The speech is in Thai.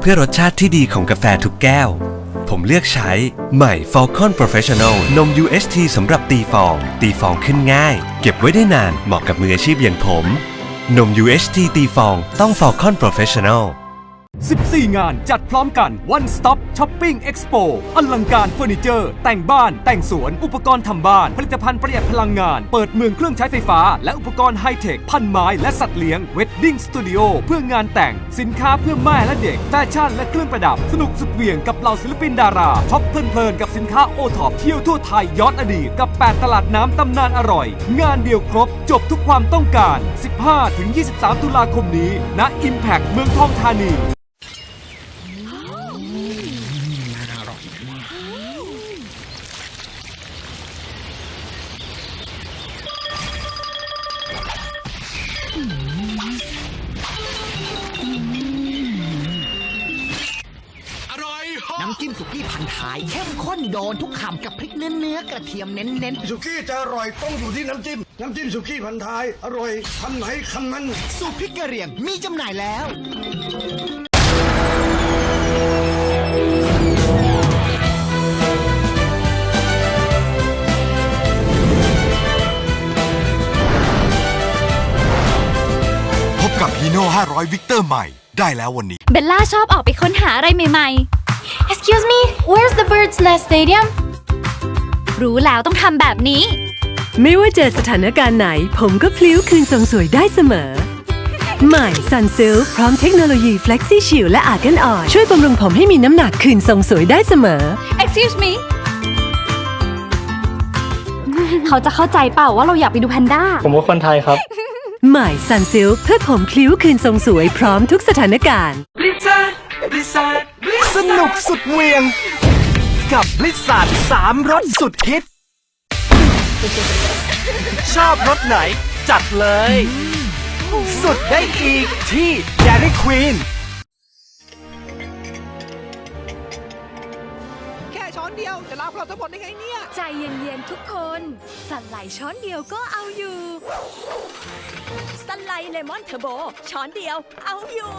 เพื่อรสชาติที่ดีของกาแฟทุกแก้ว ผมเลือกใช้ใหม่ Falcon Professional นม UHT สำหรับตีฟอง ตีฟองขึ้นง่าย เก็บไว้ได้นานเหมาะกับมืออาชีพอย่างผม นม UHT ตีฟองต้อง Falcon Professional 14 งานจัดพร้อมกัน One Stop Shopping Expo อลังการเฟอร์นิเจอร์ แต่งบ้าน แต่งสวน อุปกรณ์ทำบ้าน ผลิตภัณฑ์ประหยัดพลังงาน เปิดเมืองเครื่องใช้ไฟฟ้า และอุปกรณ์ไฮเทค พันไม้และสัตว์เลี้ยง Wedding Studio เพื่องานแต่ง สินค้าเพื่อแม่และเด็ก แฟชั่นและเครื่องประดับ สนุกสุดเหวี่ยงกับเหล่าศิลปินดาราช็อปเพลินๆกับสินค้าโอท็อปเที่ยวทั่วไทยย้อนอดีตกับ 8 ตลาดน้ำตำนานอร่อย งานเดียวครบ จบทุกความต้องการ 15-23 ตุลาคมนี้ณ Impact เมืองทองธานี น้ำจิ้มสุกี้พันท้ายเข้มข้นโดนทุกคำกับพริกเนื้อเนื้อกระเทียมเน้นเน้นสุกี้จะอร่อยต้องอยู่ที่น้ำจิ้ม น้ำจิ้มสุกี้พันท้าย อร่อยคำไหนคำนั้นๆสูตรพริกกระเหรี่ยงมีจำหน่ายแล้ว พบกับฮีโน่500 วิกเตอร์ใหม่ได้แล้ววันนี้ เบลล่าชอบออกไปค้นหาอะไรใหม่ Excuse me, where's the Bird's Nest Stadium? ๆรู้แล้วต้องทำแบบนี้ ไม่ว่าเจอสถานการณ์ไหน ผมก็พลิ้วคืนทรงสวยได้เสมอ ใหม่ Sunsilk พร้อมเทคโนโลยี Flexi Shield และ Argan Oil ช่วยบำรุงผมให้มีน้ำหนักคืนทรงสวยได้เสมอ Excuse me เขาจะเข้าใจเปล่าว่าเราอยากไปดูแพนด้า ผมว่าคนไทยครับ ใหม่ Sunsilk เพื่อผมพลิ้วคืนทรงสวยพร้อมทุกสถานการณ์ สนุกสุดเวียง กับบลิสซัดสามรสสุดฮิต ชอบรสไหน จัดเลย สุดได้อีกที่ Dairy Queen แค่ช้อนเดียว จะรับเราทั้งหมดได้ไงเนี่ย ใจเย็นๆทุกคน สันไหลช้อนเดียวก็เอาอยู่ สันไหลเลมอนเทอร์โบ ช้อนเดียวเอาอยู่